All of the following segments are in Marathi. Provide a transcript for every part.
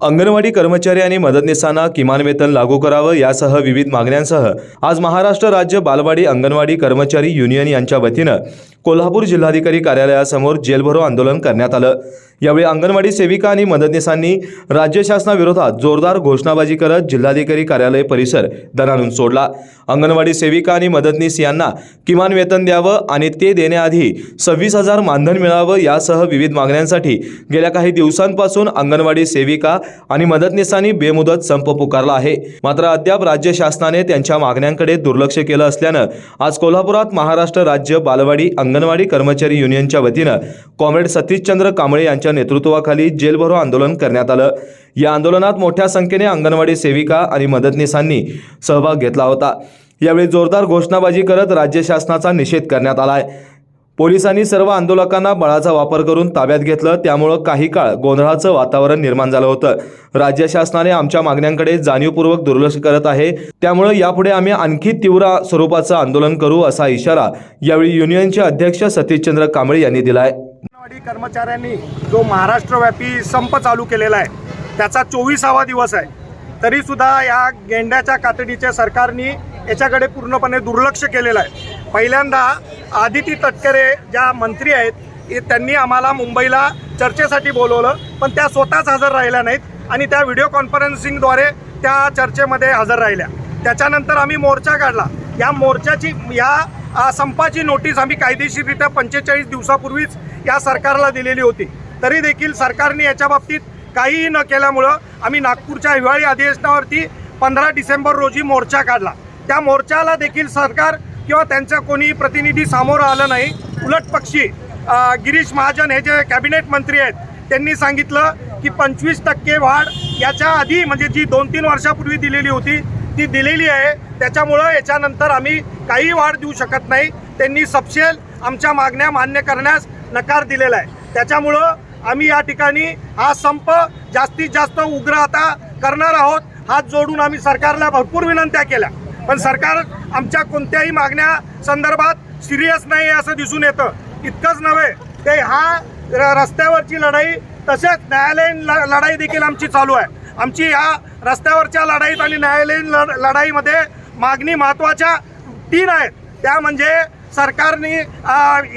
अंगणवाडी कर्मचारी आणि मदतनीसांना किमान वेतन लागू करावं यासह विविध मागण्यांसह आज महाराष्ट्र राज्य बालवाडी अंगणवाडी कर्मचारी युनियन यांच्या वतीनं कोल्हापूर जिल्हाधिकारी कार्यालयासमोर जेलभरो आंदोलन करण्यात आलं. यावेळी अंगणवाडी सेविका आणि मदतनीसांनी राज्य शासनाविरोधात जोरदार घोषणाबाजी करत जिल्हाधिकारी कार्यालय परिसर दणाणून सोडला. अंगणवाडी सेविका आणि मदतनीस यांना किमान वेतन द्यावं आणि ते देण्याआधी सव्वीस हजार मानधन मिळावं यासह विविध मागण्यांसाठी गेल्या काही दिवसांपासून अंगणवाडी सेविका आणि मदतनीसांनी बेमुदत संप पुकारला आहे. मात्र अद्याप राज्य शासनाने त्यांच्या मागण्यांकडे दुर्लक्ष केलं असल्यानं आज कोल्हापुरात महाराष्ट्र राज्य बालवाडी अंगणवाडी कर्मचारी युनियनच्या वतीनं कॉम्रेड सतीशचंद्र कांबळे यांच्या नेतृत्वाखाली जेलभरो आंदोलन करण्यात आलं. या आंदोलनात मोठ्या संख्येने अंगणवाडी सेविका आणि मदतनीसांनी सहभाग घेतला होता. यावेळी जोरदार घोषणाबाजी करत राज्य शासनाचा निषेध करण्यात आलाय. पोलिसांनी सर्व आंदोलकांना बळाचा वापर करून ताब्यात घेतलं. त्यामुळं काही काळ गोंधळाचं वातावरण निर्माण झालं होतं. राज्य शासनाने आमच्या मागण्यांकडे जाणीवपूर्वक दुर्लक्ष करत आहे. त्यामुळं यापुढे आम्ही आणखी तीव्र स्वरूपाचं आंदोलन करू असा इशारा यावेळी युनियनचे अध्यक्ष सतीशचंद्र कांबळे यांनी दिलाय. अंगणवाडी कर्मचाऱ्यांनी जो महाराष्ट्रव्यापी संप चालू केलेला आहे त्याचा चोवीसावा दिवस आहे. तरीसुद्धा या गेंड्याच्या कातडीच्या सरकारने याच्याकडे पूर्णपणे दुर्लक्ष केलेलं आहे. पहिल्यांदा आदिती तटकरे ज्या मंत्री आहेत त्यांनी आम्हाला मुंबईला चर्चेसाठी बोलवलं पण त्या स्वतःच हजर राहिल्या नाहीत आणि त्या व्हिडिओ कॉन्फरन्सिंगद्वारे त्या चर्चेमध्ये हजर राहिल्या. त्याच्यानंतर आम्ही मोर्चा काढला. या मोर्चाची या संपाची नोटीस आम्ही कायदेशीररित्या पंचेचाळीस दिवसापूर्वीच या सरकारला दिलेली होती. तरी देखील सरकारने याच्या बाबतीत काहीही न केल्यामुळं आम्ही नागपूरच्या हिवाळी अधिवेशनावरती पंधरा डिसेंबर रोजी मोर्चा काढला. त्या मोर्चाला देखील सरकार किंवा त्यांचा कोणी प्रतिनिधी सामोरं आलं नाही उलट पक्षी गिरीश महाजन हे जे कॅबिनेट मंत्री आहेत त्यांनी सांगितलं की पंचवीस टक्के वाढ याच्या आधी म्हणजे जी दोन तीन वर्षापूर्वी दिलेली होती ती दिलेली आहे. त्याच्यामुळं याच्यानंतर आम्ही काही वाढ देऊ शकत नाही. त्यांनी सपशेल आमच्या मागण्या मान्य करण्यास नकार दिलेला आहे. त्याच्यामुळं आम्ही या ठिकाणी हा संप जास्तीत जास्त उग्र आता करणार आहोत. हात जोडून आम्ही सरकारला भरपूर विनंत्या केल्या. पण सरकार आमच्या कोणत्याही मागण्या संदर्भात सिरियस नाही आहे असं दिसून येतं. इतकंच नव्हे ते हा र- रस्त्यावरची लढाई तसेच न्यायालयीन ल- लढाई देखील आमची चालू आहे. आमची या रस्त्यावरच्या लढाईत आणि न्यायालयीन लढ- लढाईमध्ये मागणी महत्त्वाच्या तीन आहेत. त्या म्हणजे सरकारने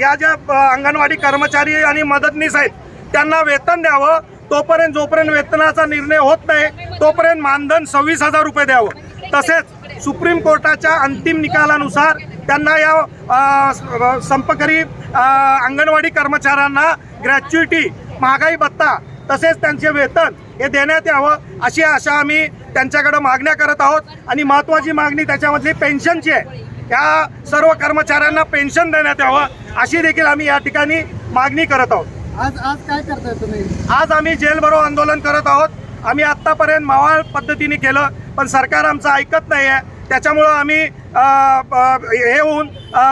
या ज्या अंगणवाडी कर्मचारी आणि मदतनीस आहेत त्यांना वेतन द्यावं. तोपर्यंत जोपर्यंत वेतनाचा निर्णय होत नाही तोपर्यंत मानधन सव्वीस हजार रुपये द्यावं. तसेच सुप्रीम कोर्टाच्या अंतिम निकालानुसार त्यांना या संपकरी अंगणवाडी कर्मचाऱ्यांना ग्रॅच्युइटी महागाई भत्ता तसेच त्यांचे वेतन हे देण्यात यावं अशी आशा आम्ही त्यांच्याकडे मागण्या करत आहोत. आणि महत्त्वाची मागणी त्याच्यामधली पेन्शनची आहे. या सर्व कर्मचाऱ्यांना पेन्शन देण्यात यावं अशी देखील आम्ही या ठिकाणी मागणी करत आहोत. आज आज काय करताय तुम्ही? आज आम्ही जेल भरो आंदोलन करत आहोत. आम्ही आत्तापर्यंत मावाळ पद्धतीने केलं पण सरकार आमचं ऐकत नाही आहे त्याच्यामुळं आम्ही हे होऊन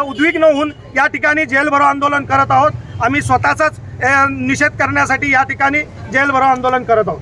उद्विग्न होऊन या ठिकाणी जेलभरो आंदोलन करत आहोत. आम्ही स्वतःचाच निषेध करण्यासाठी या ठिकाणी जेलभरो आंदोलन करत आहोत.